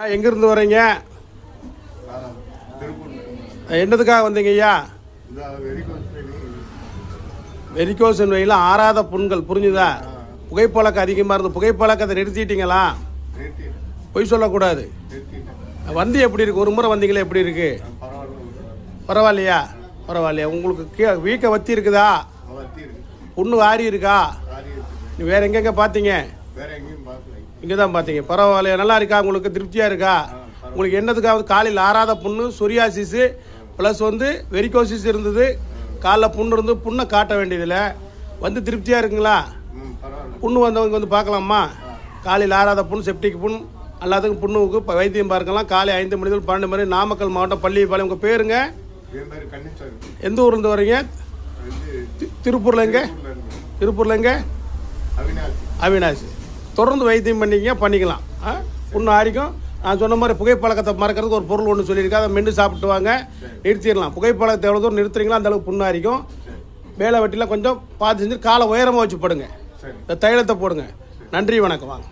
எங்கேருந்து வரீங்க என்னதுக்காக வந்தீங்க ஐயா? வெரிகோசன் வெயில ஆறாத புண்கள் புரிஞ்சுதா? புகைப்பழக்கம் அதிகமாக இருந்து புகைப்பழக்கத்தை நிறுத்திட்டீங்களா? பொய் சொல்லக்கூடாது. வந்து எப்படி இருக்கு? ஒரு முறை வந்தீங்களே எப்படி இருக்கு? பரவாயில்லையா? பரவாயில்லையா? உங்களுக்கு கீழே வீக்க வத்தி இருக்குதா? புண்ணு வாரி இருக்கா? நீ வேற எங்கெங்க பார்த்தீங்க இங்கே தான் பார்த்தீங்க பரவாயில்லையா நல்லா இருக்கா? உங்களுக்கு திருப்தியாக இருக்கா? உங்களுக்கு என்னதுக்காவது காலையில் ஆறாத புண்ணு சொரியாசிஸு ப்ளஸ் வந்து வெரிகோசிஸ் இருந்தது. காலைல புண்ணு இருந்து புண்ணை காட்ட வேண்டியதில்லை. வந்து திருப்தியாக இருக்குங்களா? புண்ணு வந்தவங்க வந்து பார்க்கலாமா? காலையில் ஆறாத புண் செப்டிக் புண் எல்லாத்துக்கும் புண்ணுக்கு இப்போ வைத்தியம் பார்க்கலாம். காலை ஐந்து மணி முதல் பன்னெண்டு மணி நாமக்கல் மாவட்டம் பள்ளிப்பாளையம் உங்கள் பேருங்க? எந்த ஊர்லேருந்து வரீங்க? திருப்பூர்ல எங்க? திருப்பூர்ல எங்க? அவினாசி. தொடர்ந்து வைத்தியம் பண்ணிக்க பண்ணிக்கலாம்? புண்ணு ஆரிக்கும் நான் சொன்ன மாதிரி புகைப்பழக்கத்தை மறக்கிறதுக்கு ஒரு பொருள் ஒன்று சொல்லியிருக்கேன் அதை மென்று சாப்பிட்டு வாங்க நிறுத்திடலாம். புகைப்பழக்கத்தை எவ்வளோ தூரம் நிறுத்துறீங்களோ அந்த அளவுக்கு புண்ணு ஆரிக்கும் வேலை வெட்டிலாம் கொஞ்சம் பார்த்து செஞ்சு காலை உயரமாக வச்சு போடுங்க. இந்த தைலத்தை போடுங்க. நன்றி வணக்கம். வாங்க.